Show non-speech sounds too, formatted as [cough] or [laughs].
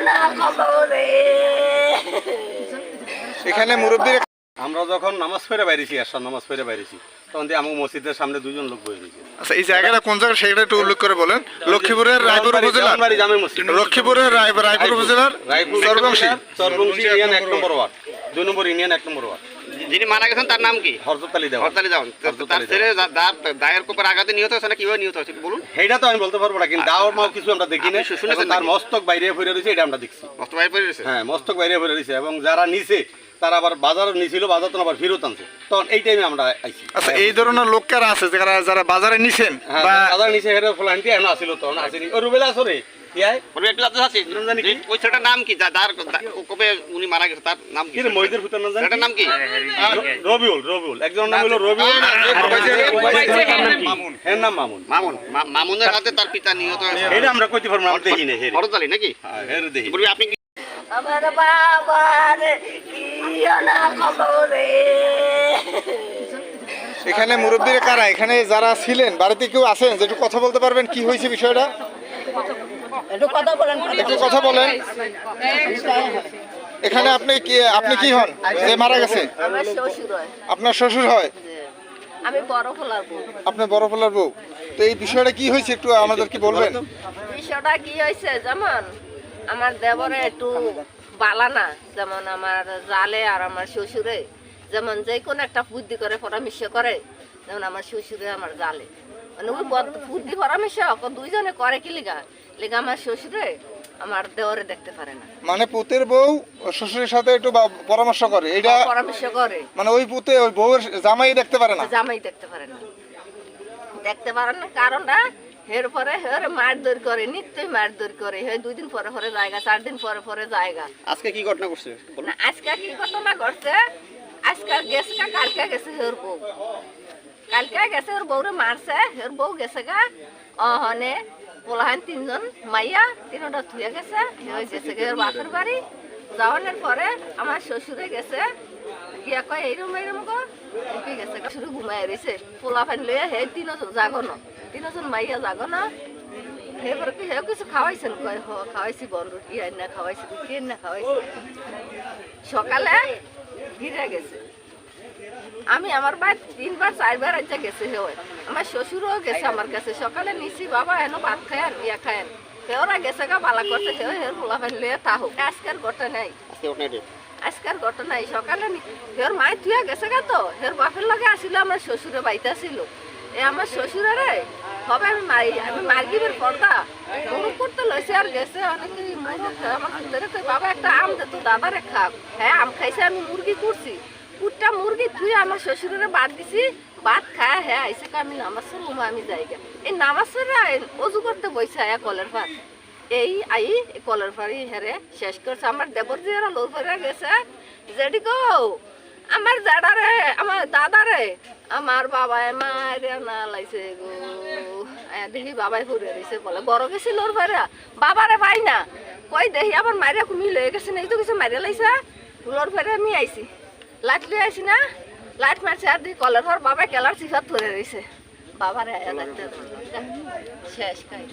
না [laughs] এখানে মুরব্বীর আমরা যখন নামাজ পড়ে বাইরেছি আসার নামাজ পড়ে বাইরেছি তখন দিয়ে আমাকে মসজিদের সামনে দুজন লোক বয়ে রয়েছে। আচ্ছা এই জায়গাটা কোন জায়গা সেটা একটু উল্লেখ করে বলেন। লক্ষ্মীপুরের রায়পুর উপজেলার। লক্ষ্মীপুরের রায়- রায়পুর উপজেলার রায়পুর সর্বংশী। সর্বংশী ইউনিয়ন এক নম্বর ওয়ার্ড। দুই নম্বর ইউনিয়ন এক নম্বর ওয়ার্ড। যিনি মারা গেছেন তার নাম কি? হরজত আলী তার ছেলে দায়ের কোপের আঘাতে নিহত হয়েছে না কীভাবে নিহত হয়েছে বলুন? সেইটা তো আমি বলতে পারব না কিন্তু দাওয়ার মাও কিছু আমরা দেখি না শুনেছেন তার মস্তক বাইরে ফিরে রয়েছে এটা আমরা দেখছি। মস্ত ভাই পড়ে রয়েছে? হ্যাঁ মস্তক বাইরে ফিরে রয়েছে এবং যারা নিছে তারা আবার বাজার নিছিল বাজার তো আবার ফেরত আনছে। তখন এই টাইমে আমরা আইছি। আচ্ছা এই ধরনের লোক কারা আছে যারা যারা বাজারে নিছেন হ্যাঁ বা বাজার নিচে হেরে ফলান্টি এখন আসিল তখন আসেনি। ও রুবেলা আসরে? একটু জানি কি? ওই ছেলেটার নাম কি? যার কবে উনি মারা গেছে তার নাম কি? কি রে মহিদের ভিতর না জানি ছেলেটার নাম কি? রবিউল রবিউল। একজন নাম হলো রবিউল মামুন। এর নাম মামুন। মামুন মামুনের হাতে তার পিতা নিহত হয়েছে। এটা আমরা কইতে পারব আমরা দেখি না হেরে। হরতালি নাকি? হ্যাঁ দেখি বলবি আপনি কি আমার বাবার কি খবরে এখানে মুরব্বীরা কারা? এখানে যারা ছিলেন বাড়িতে কেউ আছেন? যে একটু কথা বলতে পারবেন কি হয়েছে বিষয়টা? একটু কথা বলেন একটু কথা বলেন। এখানে আপনি কি আপনি কি হন? যে মারা গেছে? আপনার শ্বশুর হয়? আমি বড় ফলার বউ। আপনার বড় ফলার বউ। তো এই বিষয়টা কি হয়েছে একটু আমাদের কি বলবেন? বিষয়টা কি হয়েছে যেমন আমার দেবরে একটু বালানা যেমন আমার জালে আর আমার শ্বশুরে যেমন যে কোনো একটা বুদ্ধি করে পরামর্শ করে যেমন আমার শ্বশুরে আমার জালে। মানে ওই বুদ্ধি পরামর্শ দুইজনে করে কি লিগা? লিগা আমার শ্বশুরে আমার দেওরে দেখতে পারে না। মানে পুতের বউ শ্বশুরের সাথে একটু পরামর্শ করে এটা পরামর্শ করে। মানে ওই পুতে ওই বউয়ের জামাই দেখতে পারে না? জামাই দেখতে পারে না। দেখতে পারে না কারণটা হের পরে হের মারধর করে নিত্যই মারধর করে হে দুই দিন পরে পরে জায়গা চার দিন পরে পরে জায়গা। আজকে কি ঘটনা করছে না আজকে কি ঘটনা ঘটছে? আজকে গেছে কালকে গেছে হের বউ। কালকে গেছে ওর বউরে মারছে হের বউ গেছে গা। অহনে পোলাহান তিনজন মাইয়া তিনটা থুয়ে গেছে গেছে ওর বাপের বাড়ি। যাওয়ানোর পরে আমার শ্বশুরে গেছে গিয়া কয় এইরম এইরম এমপি গেছে গা, শুরু ঘুমাই রয়েছে পোলা ফান লইয়া হে তিনজন জাগনো তিনজন মাইয়া জাগনো। এবার কি সকালে ঘিরে গেছে। আমি আমার বাড়ি তিনবার চারবার আইসা গেছে হে ওই। আমার শ্বশুরও গেছে আমার কাছে। সকালে নিছি বাবা এন ভাত খায়েন ইয়া খায়েন হেওরা গেছে গা বালা করছে হেও হের পোলা ফেন লিয়ে তাহো আজকের ঘটনা নাই। আজকে ঘটনা এটা আজকার ঘটনা এই সকালে হের মায় তুই গেছে গা তো। হের বাপের লগে আসিল আমার শ্বশুরে বাইতে আসিল। এ আমার শ্বশুরে হবে আমি মারি আমি মার্গিবের পর্দা। গরু করতে লইছে আর গেছে। অনেকে আমার বাবা একটা আম দে তো দাদারে খাব হ্যাঁ আম খাইছে আমি মুরগি করছি। কুটটা মুরগি, তুই আমার শ্বশুরে বাদ দিছি ভাত খায় হ্যাঁ আইসে আমি নামাজ পড়ব আমি যাইগা। এই নামাজ অজু করতে বইছে আয়া কলের ভাত। এই আই কলের ফাড়ি হেরে শেষ করছে। আমার দেবর লোর ফাড়ি গেছে যেডি গো, আমার জাডারে আমার দাদারে আমার বাবাই মারে না লাইছে গো দেখি বাবাই ফুরে দিছে বলে, বড় গেছি লোর ফাড়া বাবারে পাই না। কই দেখি, আবার মারিয়া কুমি লয়ে গেছে না, এই তো কিছু মারিয়া লাইছে। লোর ফাড়ে আমি আইছি। লাইট লিয়ে আইছি না? লাইট মারছে আর দেখি কলার ফার বাবা কেলার সিফাত ধরে রয়েছে বাবার শেষ খাই